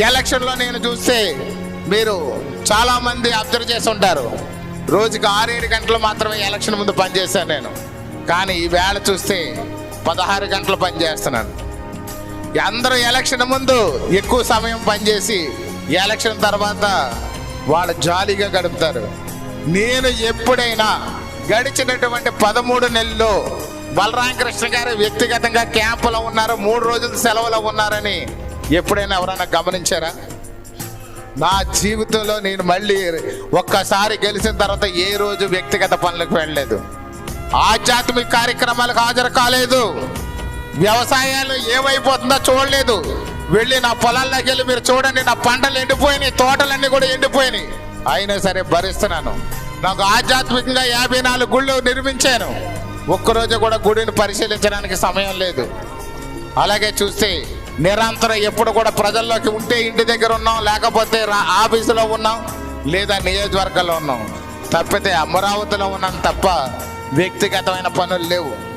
ఎలక్షన్లో నేను చూస్తే మీరు చాలామంది అబ్జర్వ్ చేసి ఉంటారు రోజుకి ఆరేడు గంటలు మాత్రమే ఎలక్షన్ ముందు పనిచేశాను నేను. కానీ ఈ వేళ చూస్తే పదహారు గంటలు పనిచేస్తున్నాను అందరూ ఎలక్షన్ ముందు ఎక్కువ సమయం పనిచేసి ఎలక్షన్ తర్వాత వాళ్ళు జాలీగా గడుపుతారు. నేను ఎప్పుడైనా గడిచినటువంటి పదమూడు నెలల్లో బలరామకృష్ణ గారు వ్యక్తిగతంగా క్యాంపులో ఉన్నారు మూడు రోజులు సెలవులో ఉన్నారని ఎప్పుడైనా ఎవరైనా గమనించారా? నా జీవితంలో నేను మళ్ళీ ఒక్కసారి గెలిచిన తర్వాత ఏ రోజు వ్యక్తిగత పనులకు వెళ్ళలేదు. ఆధ్యాత్మిక కార్యక్రమాలకు హాజరు కాలేదు. వ్యవసాయాలు ఏమైపోతుందో చూడలేదు. వెళ్ళి నా పొలాల్లోకి వెళ్ళి మీరు చూడండి నా పంటలు ఎండిపోయినాయి తోటలన్నీ కూడా ఎండిపోయినాయి. అయినా సరే భరిస్తున్నాను. నాకు ఆధ్యాత్మికంగా యాభై నాలుగు గుళ్ళు నిర్మించాను. ఒక్కరోజు కూడా గుడిని పరిశీలించడానికి సమయం లేదు. అలాగే చూస్తే నిరంతరం ఎప్పుడు కూడా ప్రజల్లోకి ఉంటే ఇంటి దగ్గర ఉన్నాం లేకపోతే రా- ఆఫీసులో ఉన్నాం లేదా నియోజకవర్గంలో ఉన్నాం. తప్పితే అమరావతిలో ఉన్నాం తప్ప వ్యక్తిగతమైన పనులు లేవు.